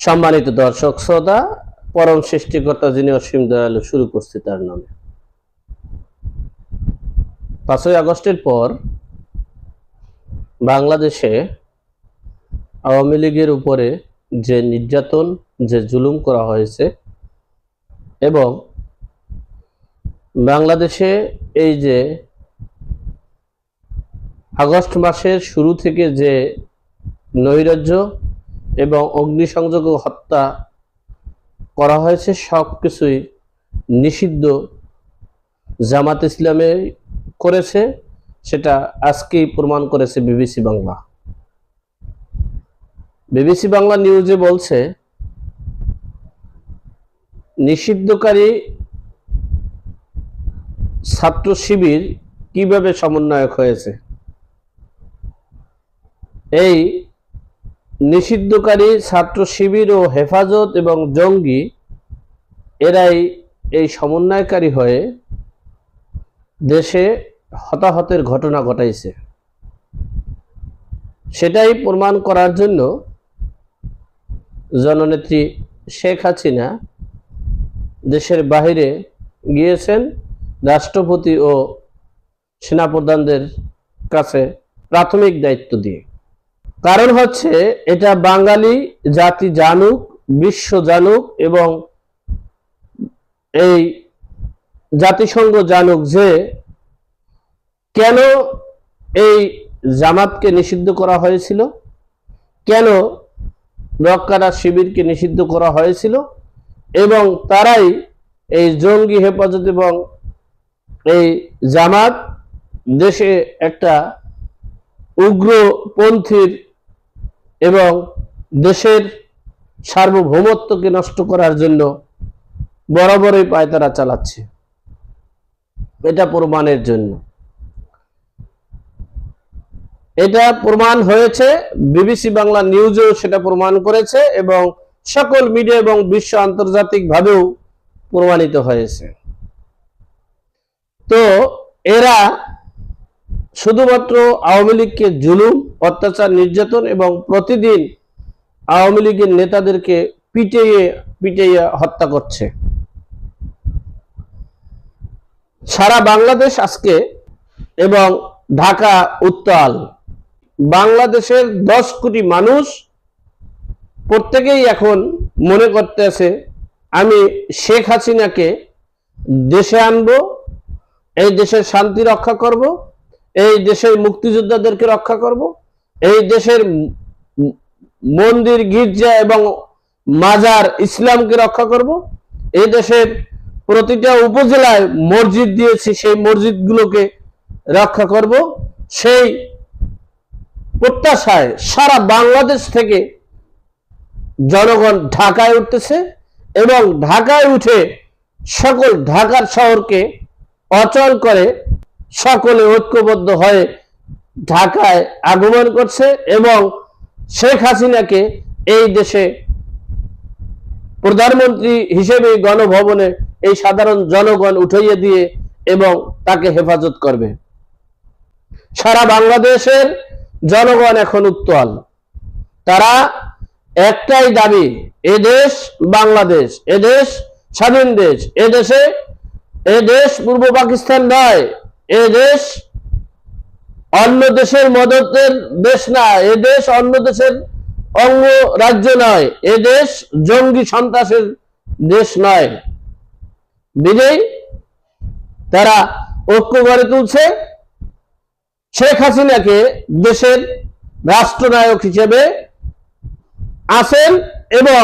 সম্মানিত দর্শক, শ্রোতা, পরম সৃষ্টিকর্তা যিনি অসীম দয়ালু, শুরু করছি তার নামে। পাঁচই আগস্টের পর বাংলাদেশে আওয়ামী লীগের উপরে যে নির্যাতন, যে জুলুম করা হয়েছে এবং বাংলাদেশে এই যে আগস্ট মাসের শুরু থেকে যে নৈরাজ্য এবং অগ্নিসংযোগ হত্যা করা হয়েছে সব কিছুই নিষিদ্ধ জামাত ইসলামে করেছে, সেটা আজকেই প্রমাণ করেছে বিবিসি বাংলা। বিবিসি বাংলা নিউজে বলছে, নিষিদ্ধকারী ছাত্র শিবির কীভাবে সমন্বয়ক হয়েছে? এই নিষিদ্ধকারী ছাত্র শিবির ও হেফাজত এবং জঙ্গি এরাই এই সমন্বয়কারী হয়ে দেশে হতাহতের ঘটনা ঘটাইছে। সেটাই প্রমাণ করার জন্য জননেত্রী শেখ হাসিনা দেশের বাহিরে গিয়েছেন রাষ্ট্রপতি ও সেনাপ্রধানদের কাছে প্রাথমিক দায়িত্ব দিয়ে। কারণ হচ্ছে এটা বাঙালি জাতি জানুক, বিশ্ব জানুক এবং এই জাতিসংঘ জানুক যে কেন এই জামাতকে নিষিদ্ধ করা হয়েছিল, কেন রক্কারা শিবিরকে নিষিদ্ধ করা হয়েছিল এবং তারাই এই জঙ্গি হেফাজত এবং এই জামাত দেশে একটা উগ্রপন্থীর এবং দেশের সার্বভৌমত্বকে নষ্ট করার জন্য বরাবরই পায়তারা চালাচ্ছে। এটা প্রমাণের জন্য। এটা প্রমাণ হয়েছে, বিবিসি বাংলা নিউজেও সেটা প্রমাণ করেছে এবং সকল মিডিয়া এবং বিশ্ব আন্তর্জাতিক ভাবেও প্রমাণিত হয়েছে। তো এরা শুধুমাত্র আওয়ামী লীগকে জুলুম, অত্যাচার, নির্যাতন এবং প্রতিদিন আওয়ামী লীগের নেতাদেরকে পিটিয়ে পিটিয়ে হত্যা করছে। সারা বাংলাদেশ আজকে এবং ঢাকা উত্তাল। বাংলাদেশের দশ কোটি মানুষ প্রত্যেকেই এখন মনে করতেছে, আমি শেখ হাসিনাকে দেশে আনব, এই দেশের শান্তি রক্ষা করব এই দেশের মুক্তিযোদ্ধাদেরকে রক্ষা করব, এই দেশের মন্দির, গির্জা এবং মাজার ইসলামকে রক্ষা করব। এই দেশের প্রতিটা উপজেলায় মসজিদ দিয়েছি, সেই মসজিদগুলোকে রক্ষা করব। সেই প্রত্যাশায় সারা বাংলাদেশ থেকে জনগণ ঢাকায় উঠতেছে এবং ঢাকায় উঠে সকল ঢাকার শহরকে অচল করে সকলে ঐক্যবদ্ধ হয়ে ঢাকায় আগমন করছে এবং শেখ হাসিনাকে এই দেশে প্রধানমন্ত্রী হিসেবে গণভবনে এই সাধারণ জনগণ উঠাইয়ে দিয়ে এবং তাকে হেফাজত করবে। সারা বাংলাদেশের জনগণ এখন উত্তল। তারা একটাই দাবি এদেশ বাংলাদেশ এদেশ স্বাধীন দেশ এদেশে এদেশ পূর্ব পাকিস্তান নয়। এ দেশ অন্য দেশের মদতের দেশ না, এ দেশ অন্য দেশের অঙ্গ রাজ্য নয়, এ দেশ জঙ্গি সন্ত্রাসের দেশ নয়। বিজয়ী তারা ঐক্য গড়ে তুলছে। শেখ হাসিনাকে দেশের রাষ্ট্রনায়ক হিসেবে আছেন এবং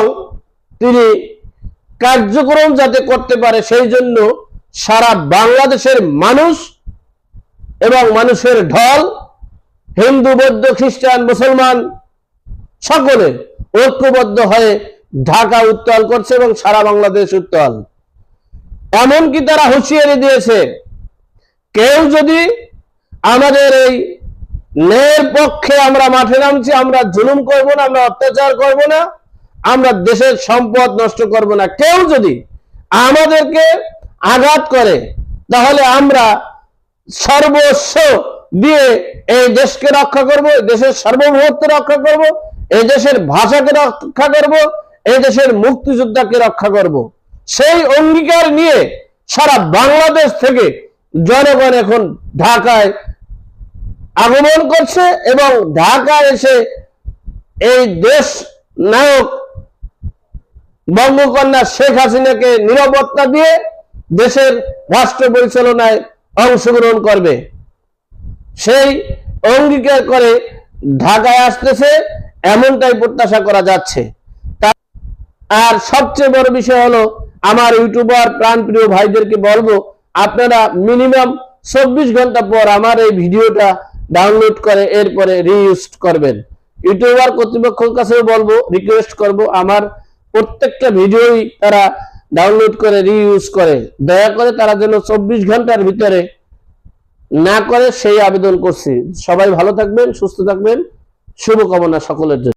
তিনি কার্যক্রম যাতে করতে পারে, সেই জন্য সারা বাংলাদেশের মানুষ এবং মানুষের ঢল, হিন্দু, বৌদ্ধ, খ্রিস্টান, মুসলমান, সকলে ঐক্যবদ্ধ হয়ে ঢাকা উত্তাল করছে এবং সারা বাংলাদেশ উত্তাল। এমনকি তারা হুঁশিয়ারি দিয়েছে, কেউ যদি আমাদের এই ন্যায়ের পক্ষে আমরা মাঠে নামছি, আমরা জুলুম করব না, আমরা অত্যাচার করব না, আমরা দেশের সম্পদ নষ্ট করব না। কেউ যদি আমাদেরকে আঘাত করে, তাহলে আমরা সর্বস্ব দিয়ে এই দেশকে রক্ষা করব দেশের সার্বভৌমত্ব রক্ষা করব, এই দেশের ভাষাকে রক্ষা করব, এই দেশের মুক্তিযোদ্ধাকে রক্ষা করব। সেই অঙ্গীকার নিয়ে সারা বাংলাদেশ থেকে জনগণ এখন ঢাকায় আগমন করছে এবং ঢাকায় এসে এই দেশ নায়ক বঙ্গকন্যা শেখ হাসিনাকে নিরাপত্তা দিয়ে দেশের রাষ্ট্র পরিচালনায় অংশগ্রহণ করবে। সেই অঙ্গীকার করে ঢাকায় আসতেছে, এমনটাই প্রত্যাশা করা যাচ্ছে। আর সবচেয়ে বড় বিষয় হলো, আমার ইউটিউবার প্রাণপ্রিয় ভাইদেরকে বলব, আপনারা মিনিমাম চব্বিশ ঘণ্টা পর আমার এই ভিডিওটা ডাউনলোড করে এরপরে রিইউজ করবেন। ইউটিউবার কর্তৃপক্ষের কাছেও বলব রিকোয়েস্ট করব, আমার প্রত্যেকটা ভিডিওই তারা ডাউনলোড করে রিইউজ করে। দয়া করে তারা যেন চব্বিশ ঘণ্টার ভিতরে না করে সেই আবেদন করছি। সবাই ভালো থাকবেন, সুস্থ থাকবেন। শুভকামনা সকলের জন্য।